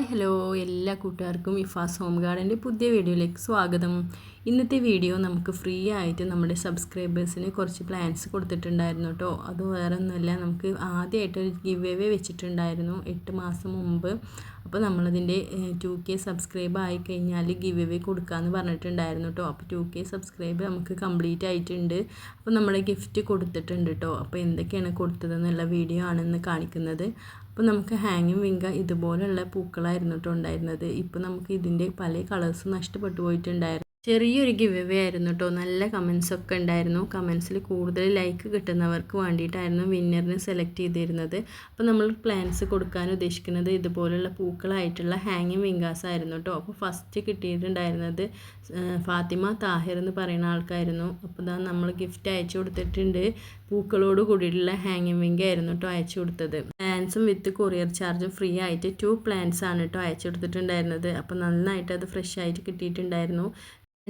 Hi hello എല്ലാ കൂട്ടുകാർക്കും ഇഫാസ് home ഗാർഡന്റെ പുതിയ വീഡിയോയിലേക്ക് സ്വാഗതം. ഇന്നത്തെ വീഡിയോ നമുക്ക് ഫ്രീ ആയിട്ട് നമ്മുടെ സബ്സ്ക്രൈബേഴ്സിന് കുറച്ച് പ്ലാൻസ് കൊടുത്തിട്ടുണ്ടായിരുന്നു കേട്ടോ. അത് വേറെ ഒന്നുമല്ല നമുക്ക് ആദ്യമായിട്ട് ഒരു ഗിവ് എവേ വെച്ചിട്ടുണ്ടായിരുന്നു എട്ട് മാസം മുമ്പ്. അപ്പോൾ നമ്മളതിന്റെ ടു കെ സബ്സ്ക്രൈബ് ആയി കഴിഞ്ഞാൽ ഗിവ് എവേ കൊടുക്കാമെന്ന് പറഞ്ഞിട്ടുണ്ടായിരുന്നു കേട്ടോ. അപ്പോൾ ടു കെ സബ്സ്ക്രൈബ് നമുക്ക് കംപ്ലീറ്റ് ആയിട്ടുണ്ട്. അപ്പോൾ നമ്മുടെ ഗിഫ്റ്റ് കൊടുത്തിട്ടുണ്ട് കേട്ടോ. അപ്പോൾ എന്തൊക്കെയാണ് കൊടുത്തതെന്നുള്ള വീഡിയോ ആണെന്ന് കാണിക്കുന്നത്. അപ്പോൾ നമുക്ക് ഹാങ്ങിങ് വിങ്ക ഇതുപോലെയുള്ള പൂക്കളായിരുന്നു കേട്ടോ ഉണ്ടായിരുന്നത്. ഇപ്പോൾ നമുക്ക് ഇതിന്റെ പല കളേഴ്സും നഷ്ടപ്പെട്ടു പോയിട്ടുണ്ടായിരുന്നു. ചെറിയൊരു ഗിവ് അവേ ആയിരുന്നു കേട്ടോ നല്ല കമൻസ് ഒക്കെ ഉണ്ടായിരുന്നു. കമൻസിൽ കൂടുതൽ ലൈക്ക് കിട്ടുന്നവർക്ക് വേണ്ടിയിട്ടായിരുന്നു വിന്നറിനെ സെലക്ട് ചെയ്തിരുന്നത്. അപ്പോൾ നമ്മൾ പ്ലാൻസ് കൊടുക്കാൻ ഉദ്ദേശിക്കുന്നത് ഇതുപോലുള്ള പൂക്കളായിട്ടുള്ള ഹാങ്ങിങ് വിങ്കാസ് ആയിരുന്നു കേട്ടോ അപ്പോൾ ഫസ്റ്റ് കിട്ടിയിട്ടുണ്ടായിരുന്നത് ഫാത്തിമ താഹിർ എന്ന് പറയുന്ന ആൾക്കായിരുന്നു. അപ്പോൾ ഇതാ നമ്മൾ ഗിഫ്റ്റ് അയച്ചു കൊടുത്തിട്ടുണ്ട്. പൂക്കളോട് കൂടിയിട്ടുള്ള ഹാങ്ങിങ് വിങ്ക ആയിരുന്നു കേട്ടോ അയച്ചു കൊടുത്തത്. പ്ലാൻസും വിത്ത് കൊറിയർ ചാർജും ഫ്രീ ആയിട്ട് ടു പ്ലാൻസ് ആണ് കേട്ടോ അയച്ചു കൊടുത്തിട്ടുണ്ടായിരുന്നത്. അപ്പോൾ നന്നായിട്ട് അത് ഫ്രഷ് ആയിട്ട് കിട്ടിയിട്ടുണ്ടായിരുന്നു.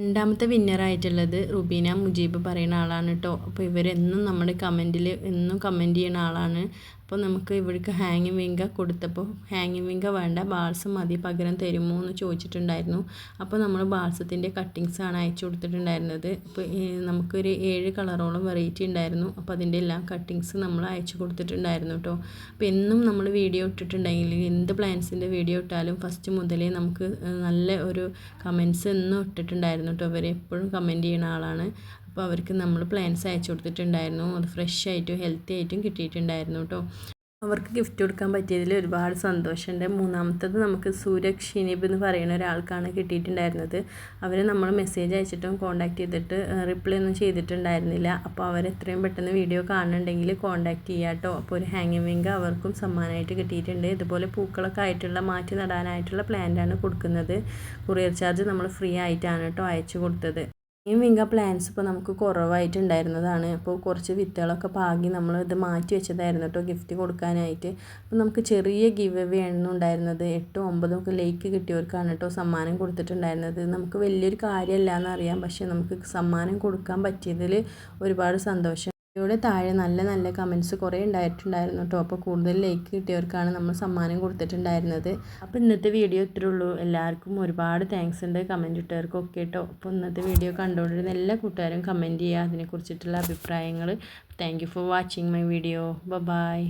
രണ്ടാമത്തെ വിന്നറായിട്ടുള്ളത് റുബീന മുജീബ് പറയുന്ന ആളാണ് കേട്ടോ. അപ്പോൾ ഇവരെന്നും നമ്മുടെ കമന്റിൽ എന്നും കമന്റ് ചെയ്യുന്ന ആളാണ്. അപ്പോൾ നമുക്ക് ഇവർക്ക് ഹാങ്ങിങ് വിങ്ക കൊടുത്തപ്പോൾ ഹാങ്ങിങ് വിങ്ക വേണ്ട ബാൾസ് മതി പകരം തരുമോ എന്ന് ചോദിച്ചിട്ടുണ്ടായിരുന്നു. അപ്പോൾ നമ്മൾ ബാൾസത്തിന്റെ കട്ടിങ്സാണ് അയച്ചു കൊടുത്തിട്ടുണ്ടായിരുന്നത്. അപ്പോൾ നമുക്കൊരു ഏഴ് കളറോളം വെറൈറ്റി ഉണ്ടായിരുന്നു. അപ്പോൾ അതിന്റെ എല്ലാം കട്ടിങ്സ് നമ്മൾ അയച്ചു കൊടുത്തിട്ടുണ്ടായിരുന്നു കേട്ടോ. അപ്പോൾ എന്നും നമ്മൾ വീഡിയോ ഇട്ടിട്ടുണ്ടെങ്കിൽ എന്ത് പ്ലാൻസിന്റെ വീഡിയോ ഇട്ടാലും ഫസ്റ്റ് മുതലേ നമുക്ക് നല്ല ഒരു കമൻസ് എന്നും ഇട്ടിട്ടുണ്ടായിരുന്നു കേട്ടോ. അവർ എപ്പോഴും കമന്റ് ചെയ്യുന്ന ആളാണ്. അപ്പോൾ അവർക്ക് നമ്മൾ പ്ലാൻസ് അയച്ചു കൊടുത്തിട്ടുണ്ടായിരുന്നു. അത് ഫ്രഷ് ആയിട്ടും ഹെൽത്തി ആയിട്ടും കിട്ടിയിട്ടുണ്ടായിരുന്നു കേട്ടോ. അവർക്ക് ഗിഫ്റ്റ് കൊടുക്കാൻ പറ്റിയതിൽ ഒരുപാട് സന്തോഷമുണ്ട്. മൂന്നാമത്തത് നമുക്ക് സൂരജ് എന്ന് പറയുന്ന ഒരാൾക്കാണ് കിട്ടിയിട്ടുണ്ടായിരുന്നത്. അവർ നമ്മൾ മെസ്സേജ് അയച്ചിട്ടും കോൺടാക്ട് ചെയ്തിട്ട് റിപ്ലൈ ഒന്നും ചെയ്തിട്ടുണ്ടായിരുന്നില്ല. അപ്പോൾ അവർ എത്രയും പെട്ടെന്ന് വീഡിയോ കാണുന്നുണ്ടെങ്കിൽ കോൺടാക്ട് ചെയ്യാം കേട്ടോ. അപ്പോൾ ഒരു ഹാങ്ങിങ് വിങ് അവർക്കും സമ്മാനമായിട്ട് കിട്ടിയിട്ടുണ്ട്. ഇതുപോലെ പൂക്കളൊക്കെ ആയിട്ടുള്ള മാറ്റി നടാനായിട്ടുള്ള പ്ലാന്റാണ് കൊടുക്കുന്നത്. കൊറിയർ ചാർജ് നമ്മൾ ഫ്രീ ആയിട്ടാണ് കേട്ടോ അയച്ചു കൊടുത്തത്. ഈ വിങ്ക പ്ലാന്റ്സ് ഇപ്പോൾ നമുക്ക് കുറവായിട്ടുണ്ടായിരുന്നതാണ്. അപ്പോൾ കുറച്ച് വിത്തുകളൊക്കെ പാകി നമ്മൾ ഇത് മാറ്റി വെച്ചതായിരുന്നു കേട്ടോ ഗിഫ്റ്റ് കൊടുക്കാനായിട്ട്. അപ്പോൾ നമുക്ക് ചെറിയ ഗിവ് അവേ ആയിരുന്നു ഉണ്ടായിരുന്നത്. എട്ടും ഒമ്പതും ഒക്കെ ലേക്ക് കിട്ടിയവർക്കാണ് കേട്ടോ സമ്മാനം കൊടുത്തിട്ടുണ്ടായിരുന്നത്. നമുക്ക് വലിയൊരു കാര്യമല്ല എന്നറിയാം പക്ഷേ നമുക്ക് സമ്മാനം കൊടുക്കാൻ പറ്റിയതിൽ ഒരുപാട് സന്തോഷം. വീഡിയോയുടെ താഴെ നല്ല നല്ല കമന്റ്സ് കുറേ ഉണ്ടായിട്ടുണ്ടായിരുന്നു. കേട്ടോ അപ്പോൾ കൂടുതൽ ലൈക്ക് കിട്ടിയവർക്കാണ് നമ്മൾ സമ്മാനം കൊടുത്തിട്ടുണ്ടായിരുന്നത്. അപ്പോൾ ഇന്നത്തെ വീഡിയോ ഇത്രേ ഉള്ളൂ. എല്ലാവർക്കും ഒരുപാട് താങ്ക്സ് ഉണ്ട്. കമന്റ് ഇട്ടവർക്കൊക്കെ കേട്ടോ. അപ്പോൾ ഇന്നത്തെ വീഡിയോ കണ്ടുകൊണ്ടിരുന്ന എല്ലാ കൂട്ടുകാരും കമന്റ് ചെയ്യുക. അതിനെക്കുറിച്ചിട്ടുള്ള അഭിപ്രായങ്ങൾ. Thank for watching my video bye